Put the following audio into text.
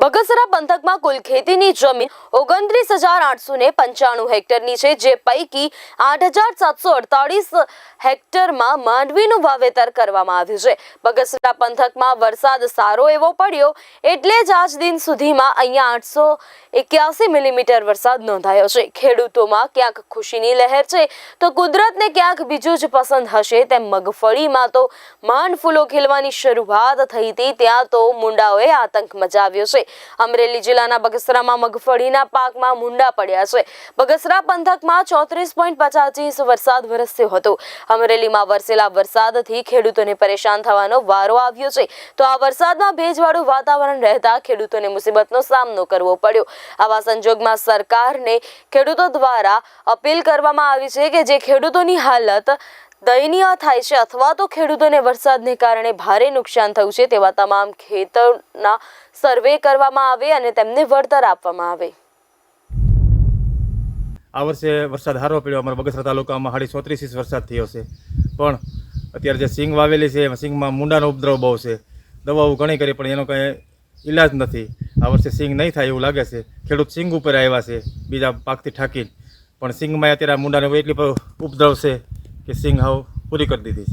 બગસરા પંથકમાં કુલ ખેતીની જમીન ઓગણત્રીસ હજાર આઠસો ને પંચાણું હેક્ટરની છે, જે પૈકી આઠ હજાર સાતસો અડતાળીસ હેક્ટરમાં માંડવીનું વાવેતર કરવામાં આવ્યું છે. બગસરા પંથકમાં વરસાદ સારો એવો પડ્યો એટલે જ આજ દિન સુધીમાં અહીંયા આઠસો એક્યાસી મિલીમીટર વરસાદ નોંધાયો છે. ખેડૂતોમાં ક્યાંક ખુશીની લહેર છે, તો કુદરતને ક્યાંક બીજું જ પસંદ હશે તેમ મગફળીમાં તો માંડ ફૂલો ખીલવાની શરૂઆત થઈ હતી, ત્યાં તો મુંડાઓએ આતંક મચાવ્યો છે. અમરેલી જિલ્લાના બગસરામાં મગફળીના પાકમાં મુંડા પડ્યા છે. બગસરા પંથકમાં ચોત્રીસ પોઈન્ટ પચાસ વરસાદ વરસ્યો હતો. અમરેલીમાં વરસેલા વરસાદથી ખેડૂતોને પરેશાન થવાનો વારો આવ્યો છે. તો આ વરસાદમાં ભેજવાળું વાતાવરણ રહેતા ખેડૂતોને મુસીબતનો સામનો કરવો પડ્યો. આવા સંજોગમાં સરકારને ખેડૂતો દ્વારા અપીલ કરવામાં આવી છે કે જે ખેડૂતોની હાલત દયનીય થાય છે અથવા તો ખેડૂતોને વરસાદને કારણે ભારે નુકસાન થયું છે તેવા તમામ ખેતરના સર્વે કરવામાં આવે અને તેમને વળતર આપવામાં આવે. આ વર્ષે વરસાદ હારો પડ્યો. અમારા બગસરા તાલુકામાં સાડી ચોત્રીસ ઇંચ વરસાદ થયો છે. પણ અત્યારે જે સિંગ વાવેલી છે, એમાં સિંગમાં મૂંડાનો ઉપદ્રવ બહુ છે. દવાઓ ઘણી કરી, પણ એનો કંઈ ઈલાજ નથી. આ વર્ષે સિંગ નહીં થાય એવું લાગે છે. ખેડૂત સિંગ ઉપર આવ્યા છે, બીજા પાકથી ઠાકીને. પણ સિંગમાં અત્યારે આ મૂંડાનો એટલી ઉપદ્રવ છે. કે સિંગ હાવ પૂરી કરી દીધી છે.